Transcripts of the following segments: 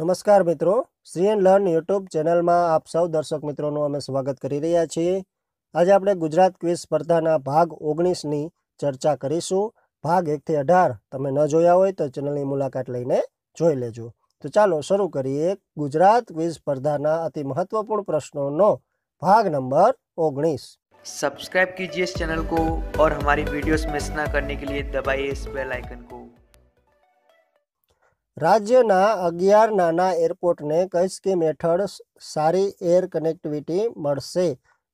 નમસ્કાર મિત્રો Shri N learn YouTube ચેનલમાં આપ સૌ દર્શક મિત્રોનું અમે સ્વાગત કરી રહ્યા છીએ આજે આપણે ગુજરાત ક્વિઝ સ્પર્ધાના ભાગ ઓગણીસની ચર્ચા કરીશું ભાગ એકથી અઢાર તમે ન જોયા હોય તો ચેનલની મુલાકાત લઈને જોઈ લેજો તો ચાલો શરૂ કરીએ ગુજરાત ક્વિઝ સ્પર્ધાના અતિ મહત્વપૂર્ણ પ્રશ્નોનો ભાગ નંબર ઓગણીસ सब्सक्राइब कीजिए इस चैनल को और हमारी वीडियोस मिस ना करने के लिए दबाइए इस बेल आइकन को રાજ્યના અગિયાર નાના એરપોર્ટને કઈ સ્કીમ હેઠળ સારી એર કનેક્ટિવિટી મળશે.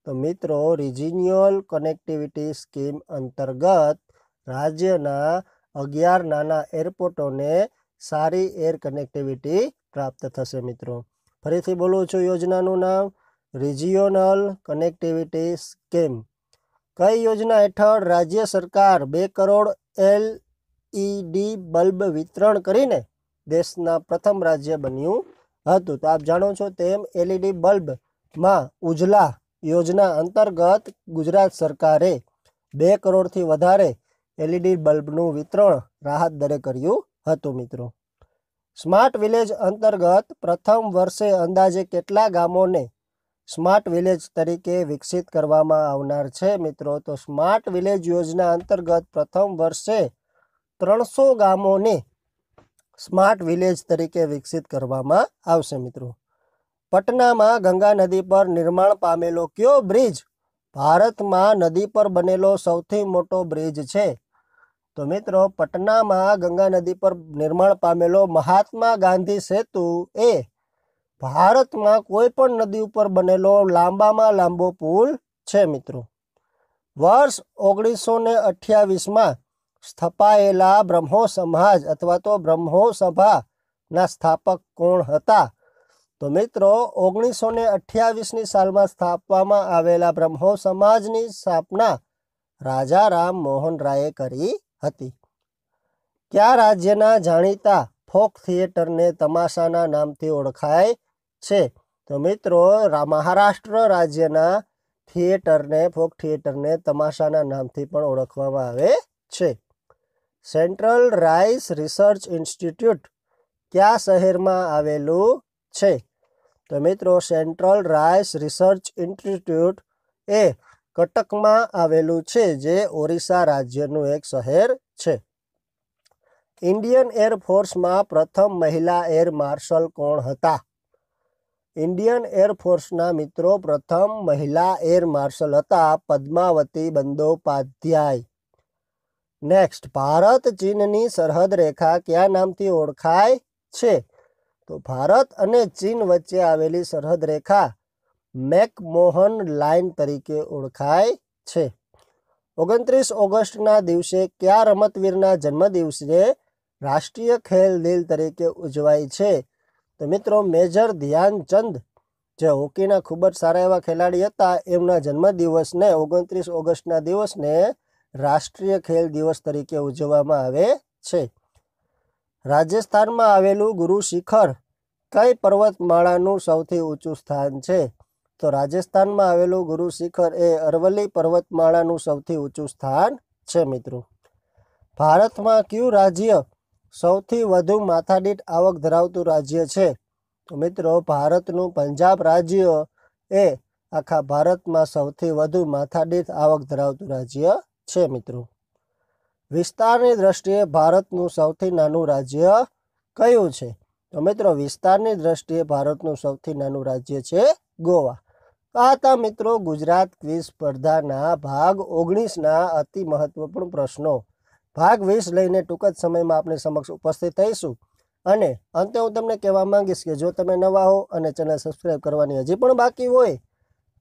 તો મિત્રો રિજિન્યુઅલ કનેક્ટિવિટી સ્કીમ અંતર્ગત રાજ્યના અગિયાર નાના એરપોર્ટોને સારી એર કનેક્ટિવિટી પ્રાપ્ત થશે મિત્રો. ફરીથી બોલું છું યોજનાનું નામ. Regional connectivity scheme. કઈ યોજના હેઠળ રાજ્ય સરકાર બે કરોડ એલ ઈડી બલ્બ વિતરણ કરીને દેશના પ્રથમ રાજ્ય બન્યું હતું. તો આપ જાણો છો તેમ એલઈડી બલ્બમાં ઉજલા યોજના અંતર્ગત ગુજરાત સરકારે બે કરોડથી વધારે એલઈડી બલ્બનું વિતરણ રાહત દરે કર્યું હતું મિત્રો. સ્માર્ટ વિલેજ અંતર્ગત પ્રથમ વર્ષે અંદાજે કેટલા ગામોને સ્માર્ટ વિલેજ તરીકે વિકસિત કરવામાં આવનાર છે મિત્રો? તો સ્માર્ટ વિલેજ યોજના અંતર્ગત પ્રથમ વર્ષે ત્રણસો ગામોને સ્માર્ટ વિલેજ તરીકે વિકસિત કરવામાં આવશે મિત્રો. પટનામાં ગંગા નદી પર નિર્માણ પામેલો કયો બ્રિજ? ભારતમાં નદી પર બનેલો સૌથી મોટો બ્રિજ છે. તો મિત્રો, પટનામાં ગંગા નદી પર નિર્માણ પામેલો મહાત્મા ગાંધી સેતુ એ ભારતમાં કોઈ પણ નદી ઉપર બનેલો લાંબામાં લાંબો પુલ છે મિત્રો. વર્ષ ઓગણીસો ને અઠ્યાવીસમાં સ્થપાયેલા બ્રહ્મો સમાજ અથવા તો બ્રહ્મો સભાના સ્થાપક કોણ હતા? તો મિત્રો, ઓગણીસો ને અઠ્યાવીસની સાલમાં સ્થાપવામાં આવેલા બ્રહ્મો સમાજની સ્થાપના રાજા રામ મોહન રાયે કરી હતી. કયા રાજ્યના જાણીતા ફોક થિયેટરને તમાશાના નામથી ઓળખાય છે? તો મિત્રો મહારાષ્ટ્ર રાજ્યના થિયેટરને, ફોક થિયેટરને તમાશાના નામથી પણ ઓળખવામાં આવે છે. સેન્ટ્રલ રાઇસ રિસર્ચ ઇન્સ્ટિટ્યૂટ કયા શહેરમાં આવેલું છે? તો મિત્રો, સેન્ટ્રલ રાઇસ રિસર્ચ ઇન્સ્ટિટ્યૂટ એ કટકમાં આવેલું છે, જે ઓરિસ્સા રાજ્યનું એક શહેર છે. ઇન્ડિયન એરફોર્સમાં પ્રથમ મહિલા એર માર્શલ કોણ હતા? ઇન્ડિયન એરફોર્સના મિત્રો પ્રથમ મહિલા એર માર્શલ હતા પદ્માવતી બંદોપાધ્યાય. નેક્સ્ટ ભારત ચીનની સરહદ રેખા કયા નામથી ઓળખાય છે? તો ભારત અને ચીન વચ્ચે આવેલી સરહદ રેખા મેકમોહન લાઇન તરીકે ઓળખાય છે. ઓગણત્રીસ ઓગસ્ટના દિવસે કયા રમતવીરના જન્મદિવસે રાષ્ટ્રીય ખેલ દિલ તરીકે ઉજવાય છે? તો મિત્રો, મેજર ધ્યાનચંદ, જે હોકીના ખૂબ જ સારા એવા ખેલાડી હતા, એમના જન્મદિવસને ઓગણત્રીસ ઓગસ્ટના દિવસને રાષ્ટ્રીય ખેલ દિવસ તરીકે ઉજવવામાં આવે છે. રાજસ્થાનમાં આવેલું ગુરુ શિખર કઈ પર્વતમાળાનું સૌથી ઊંચું સ્થાન છે? તો રાજસ્થાનમાં આવેલું ગુરુ શિખર એ અરવલ્લી પર્વતમાળાનું સૌથી ઊંચું સ્થાન છે મિત્રો. ભારતમાં કયું રાજ્ય સૌથી વધુ માથાદીઠ આવક ધરાવતું રાજ્ય છે? તો મિત્રો, ભારતનું પંજાબ રાજ્ય એ આખા ભારતમાં સૌથી વધુ માથાદીઠ આવક ધરાવતું રાજ્ય છે, મિત્રો. વિસ્તારની દ્રષ્ટિએ ભારતનું સૌથી નાનું રાજ્ય કયું છે? તો મિત્રો, વિસ્તારની દ્રષ્ટિએ ભારતનું સૌથી નાનું રાજ્ય છે ગોવા. આ હતા મિત્રો ગુજરાત ક્વિઝ સ્પર્ધાના ભાગ ઓગણીસના અતિ મહત્વપૂર્ણ પ્રશ્નો. ભાગ વીસ લઈને ટૂંક જ સમયમાં આપણી સમક્ષ ઉપસ્થિત થઈશું. અને અંતે હું તમને કહેવા માંગીશ કે જો તમે નવા હો અને ચેનલ સબસ્ક્રાઈબ કરવાની હજી પણ બાકી હોય,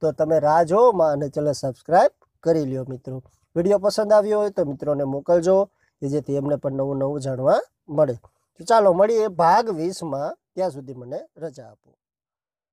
તો તમે રાહ જોમાં અને ચેનલ સબસ્ક્રાઈબ કરી લ્યો, મિત્રો. વીડિયો પસંદ આવ્યો હોય તો મિત્રોને મોકલજો, કે જેથી એમને પણ નવું નવું જાણવા મળે. તો ચાલો મળીએ ભાગ વીસમાં. ત્યાં સુધી મને રજા આપો.